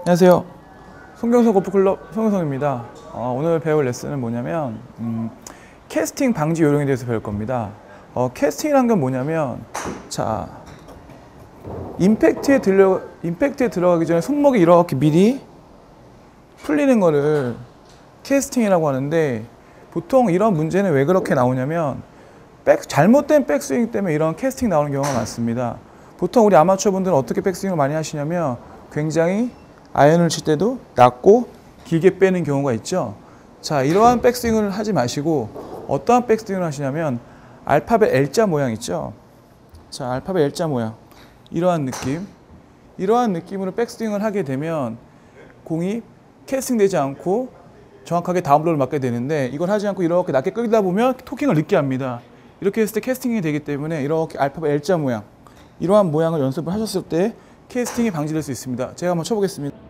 안녕하세요. 송경석 골프클럽 송경석입니다. 어, 오늘 배울 레슨은 뭐냐면 음, 캐스팅 방지 요령에 대해서 배울 겁니다. 어, 캐스팅이란 건 뭐냐면 자 임팩트에 들려 임팩트에 들어가기 전에 손목이 이렇게 미리 풀리는 거를 캐스팅이라고 하는데 보통 이런 문제는 왜 그렇게 나오냐면 백, 잘못된 백스윙 때문에 이런 캐스팅 나오는 경우가 많습니다. 보통 우리 아마추어 분들은 어떻게 백스윙을 많이 하시냐면 굉장히 아이언을 칠 때도 낮고 길게 빼는 경우가 있죠. 자, 이러한 백스윙을 하지 마시고 어떠한 백스윙을 하시냐면 알파벳 L자 모양 있죠. 자, 알파벳 L자 모양. 이러한 느낌. 이러한 느낌으로 백스윙을 하게 되면 공이 캐스팅되지 않고 정확하게 다운블로를 맞게 되는데 이걸 하지 않고 이렇게 낮게 끌다 보면 토킹을 늦게 합니다. 이렇게 했을 때 캐스팅이 되기 때문에 이렇게 알파벳 L자 모양 이러한 모양을 연습을 하셨을 때 캐스팅이 방지될 수 있습니다. 제가 한번 쳐보겠습니다.